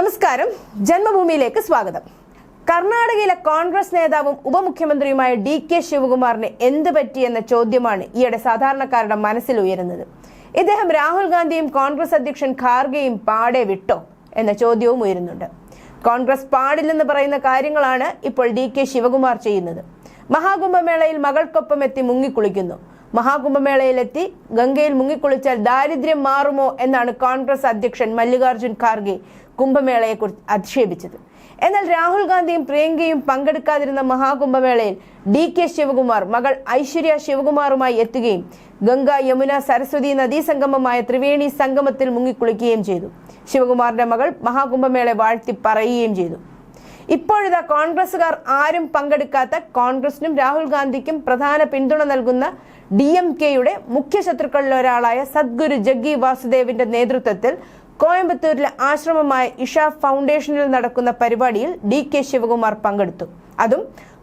നമസ്കാരം. ജന്മഭൂമിയിലേക്ക് സ്വാഗതം. കർണാടകയിലെ കോൺഗ്രസ് നേതാവും ഉപമുഖ്യമന്ത്രിയുമായ ഡി കെ ശിവകുമാറിന് എന്ത് പറ്റിയെന്ന ചോദ്യമാണ് ഈയിടെ സാധാരണക്കാരുടെ മനസ്സിൽ ഉയരുന്നത്. ഇദ്ദേഹം രാഹുൽ ഗാന്ധിയും കോൺഗ്രസ് അധ്യക്ഷൻ ഖാർഗെയും പാടെ വിട്ടോ എന്ന ചോദ്യവും ഉയരുന്നുണ്ട്. കോൺഗ്രസ് പാടില്ലെന്ന് പറയുന്ന കാര്യങ്ങളാണ് ഇപ്പോൾ ഡി കെ ശിവകുമാർ ചെയ്യുന്നത്. മഹാകുംഭമേളയിൽ മകൾക്കൊപ്പം എത്തി മുങ്ങിക്കുളിക്കുന്നു. മഹാകുംഭമേളയിലെത്തി ഗംഗയിൽ മുങ്ങിക്കുളിച്ചാൽ ദാരിദ്ര്യം മാറുമോ എന്നാണ് കോൺഗ്രസ് അധ്യക്ഷൻ മല്ലികാർജുൻ ഖാർഗെ കുംഭമേളയെക്കുറിച്ച് അധിക്ഷേപിച്ചത്. എന്നാൽ രാഹുൽ ഗാന്ധിയും പ്രിയങ്കയും പങ്കെടുക്കാതിരുന്ന മഹാകുംഭമേളയിൽ ഡി കെ ശിവകുമാർ മകൾ ഐശ്വര്യ ശിവകുമാറുമായി എത്തുകയും ഗംഗ യമുന സരസ്വതി നദീസംഗമമായ ത്രിവേണി സംഗമത്തിൽ മുങ്ങിക്കുളിക്കുകയും ചെയ്തു. ശിവകുമാറിന്റെ മകൾ മഹാകുംഭമേളയെ വാഴ്ത്തി പറയുകയും ചെയ്തു. ഇപ്പോഴിതാ കോൺഗ്രസുകാർ ആരും പങ്കെടുക്കാത്ത കോൺഗ്രസിനും രാഹുൽ ഗാന്ധിക്കും പ്രധാന പിന്തുണ നൽകുന്ന ഡി എം കെയുടെ മുഖ്യ ശത്രുക്കളിൽ ഒരാളായ സദ്ഗുരു ജഗ്ഗി വാസുദേവിന്റെ നേതൃത്വത്തിൽ കോയമ്പത്തൂരിലെ ആശ്രമമായ ഇഷ ഫൗണ്ടേഷനിൽ നടക്കുന്ന പരിപാടിയിൽ ഡി കെ ശിവകുമാർ പങ്കെടുത്തു. അതും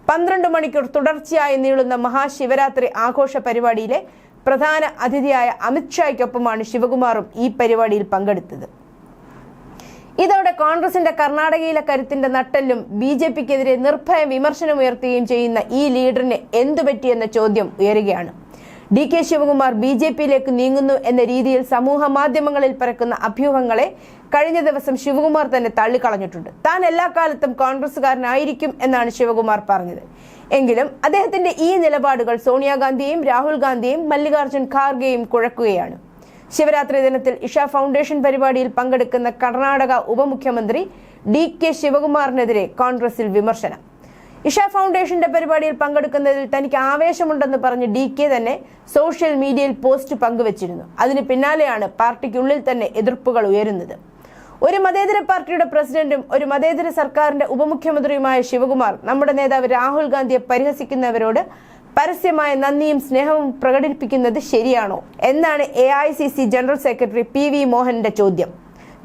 പന്ത്രണ്ട് മണിക്കൂർ തുടർച്ചയായി നീളുന്ന മഹാശിവരാത്രി ആഘോഷ പരിപാടിയിലെ പ്രധാന അതിഥിയായ അമിത്ഷായ്ക്കൊപ്പമാണ് ശിവകുമാറും ഈ പരിപാടിയിൽ പങ്കെടുത്തത്. ഇതോടെ കോൺഗ്രസിന്റെ കർണാടകയിലെ കരുത്തിന്റെ നട്ടെല്ലും ബി ജെ പിക്കെതിരെ നിർഭയ വിമർശനം ഉയർത്തുകയും ചെയ്യുന്ന ഈ ലീഡറിനെ എന്തു പറ്റിയെന്ന ചോദ്യം ഉയരുകയാണ്. D K Shivakumar B J പിയിലേക്ക് നീങ്ങുന്നു എന്ന രീതിയിൽ സമൂഹ മാധ്യമങ്ങളിൽ പരക്കുന്ന അഭ്യൂഹങ്ങളെ കഴിഞ്ഞ ദിവസം ശിവകുമാർ തന്നെ തള്ളിക്കളഞ്ഞിട്ടുണ്ട്. താൻ എല്ലാ കാലത്തും കോൺഗ്രസ്സുകാരനായിരിക്കും എന്നാണ് ശിവകുമാർ പറഞ്ഞത്. എങ്കിലും അദ്ദേഹത്തിന്റെ ഈ നിലപാടുകൾ സോണിയാഗാന്ധിയെയും രാഹുൽ ഗാന്ധിയെയും മല്ലികാർജുൻ ഖാർഗെയും കുഴക്കുകയാണ്. ശിവരാത്രി ദിനത്തിൽ ഇഷ ഫൗണ്ടേഷൻ പരിപാടിയിൽ പങ്കെടുക്കുന്ന കർണാടക ഉപമുഖ്യമന്ത്രി ഡി കെ ശിവകുമാറിനെതിരെ കോൺഗ്രസിൽ വിമർശനം. ഇഷ ഫൗണ്ടേഷന്റെ പരിപാടിയിൽ പങ്കെടുക്കുന്നതിൽ തനിക്ക് ആവേശമുണ്ടെന്ന് പറഞ്ഞ് ഡി കെ തന്നെ സോഷ്യൽ മീഡിയയിൽ പോസ്റ്റ് പങ്കുവച്ചിരുന്നു. അതിന് പിന്നാലെയാണ് പാർട്ടിക്കുള്ളിൽ തന്നെ എതിർപ്പുകൾ ഉയരുന്നത്. ഒരു മതേതര പാർട്ടിയുടെ പ്രസിഡന്റും ഒരു മതേതര സർക്കാരിന്റെ ഉപമുഖ്യമന്ത്രിയുമായ ശിവകുമാർ നമ്മുടെ നേതാവ് രാഹുൽ ഗാന്ധിയെ പരിഹസിക്കുന്നവരോട് പരസ്യമായ നന്ദിയും സ്നേഹവും പ്രകടിപ്പിക്കുന്നത് ശരിയാണോ? എന്നാണ് A general secretary P V മോഹന്റെ ചോദ്യം.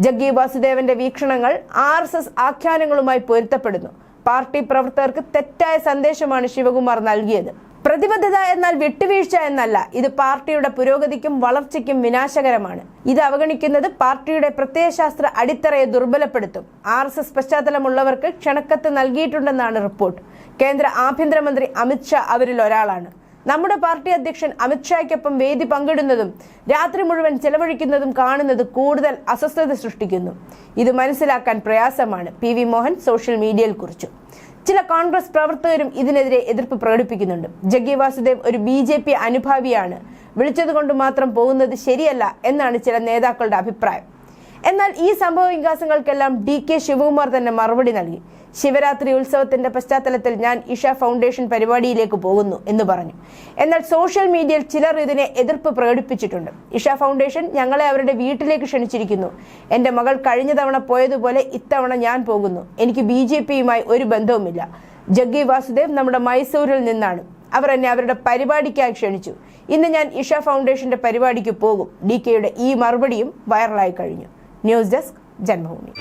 ജഗ്ഗി വാസുദേവന്റെ വീക്ഷണങ്ങൾ ആർ ആഖ്യാനങ്ങളുമായി പൊരുത്തപ്പെടുന്നു. പാർട്ടി പ്രവർത്തകർക്ക് തെറ്റായ സന്ദേശമാണ് ശിവകുമാർ നൽകിയത്. പ്രതിബദ്ധത എന്നാൽ വിട്ടുവീഴ്ച എന്നല്ല ഇത് പാർട്ടിയുടെ പുരോഗതിക്കും വളർച്ചയ്ക്കും വിനാശകരമാണ്. ഇത് അവഗണിക്കുന്നത് പാർട്ടിയുടെ പ്രത്യയശാസ്ത്ര അടിത്തറയെ ദുർബലപ്പെടുത്തും. ആർ എസ് എസ് പശ്ചാത്തലമുള്ളവർക്ക് ക്ഷണക്കത്ത് നൽകിയിട്ടുണ്ടെന്നാണ് റിപ്പോർട്ട്. കേന്ദ്ര ആഭ്യന്തരമന്ത്രി അമിത്ഷാ അവരിൽ ഒരാളാണ്. നമ്മുടെ പാർട്ടി അധ്യക്ഷൻ അമിത്ഷായ്ക്കൊപ്പം വേദി പങ്കിടുന്നതും രാത്രി മുഴുവൻ ചെലവഴിക്കുന്നതും കാണുന്നത് കൂടുതൽ അസ്വസ്ഥത സൃഷ്ടിക്കുന്നു. ഇത് മനസ്സിലാക്കാൻ പ്രയാസമാണ്. പി വി മോഹൻ സോഷ്യൽ മീഡിയയിൽ കുറിച്ചു. ചില കോൺഗ്രസ് പ്രവർത്തകരും ഇതിനെതിരെ എതിർപ്പ് പ്രകടിപ്പിക്കുന്നുണ്ട്. ജഗ്ഗി വാസുദേവ് ഒരു ബി ജെ പി അനുഭാവിയാണ്. വിളിച്ചതുകൊണ്ട് മാത്രം പോകുന്നത് ശരിയല്ല എന്നാണ് ചില നേതാക്കളുടെ അഭിപ്രായം. എന്നാൽ ഈ സംഭവ വികാസങ്ങൾക്കെല്ലാം ഡി കെ ശിവകുമാർ തന്നെ മറുപടി നൽകി. ശിവരാത്രി ഉത്സവത്തിന്റെ പശ്ചാത്തലത്തിൽ ഞാൻ ഇഷ ഫൗണ്ടേഷൻ പരിപാടിയിലേക്ക് പോകുന്നു എന്ന് പറഞ്ഞു. എന്നാൽ സോഷ്യൽ മീഡിയയിൽ ചിലർ ഇതിനെ എതിർപ്പ് പ്രകടിപ്പിച്ചിട്ടുണ്ട്. ഇഷ ഫൗണ്ടേഷൻ ഞങ്ങളെ അവരുടെ വീട്ടിലേക്ക് ക്ഷണിച്ചിരിക്കുന്നു. എന്റെ മകൾ കഴിഞ്ഞ തവണ പോയതുപോലെ ഇത്തവണ ഞാൻ പോകുന്നു. എനിക്ക് ബി ജെ പിയുമായി ഒരു ബന്ധവുമില്ല. ജഗ്ഗി വാസുദേവ് നമ്മുടെ മൈസൂരിൽ നിന്നാണ്. അവർ എന്നെ അവരുടെ പരിപാടിക്കായി ക്ഷണിച്ചു. ഇന്ന് ഞാൻ ഇഷ ഫൗണ്ടേഷന്റെ പരിപാടിക്ക് പോകും. ഡി കെയുടെ ഈ മറുപടിയും വൈറലായി കഴിഞ്ഞു. News desk Janmabhoomi.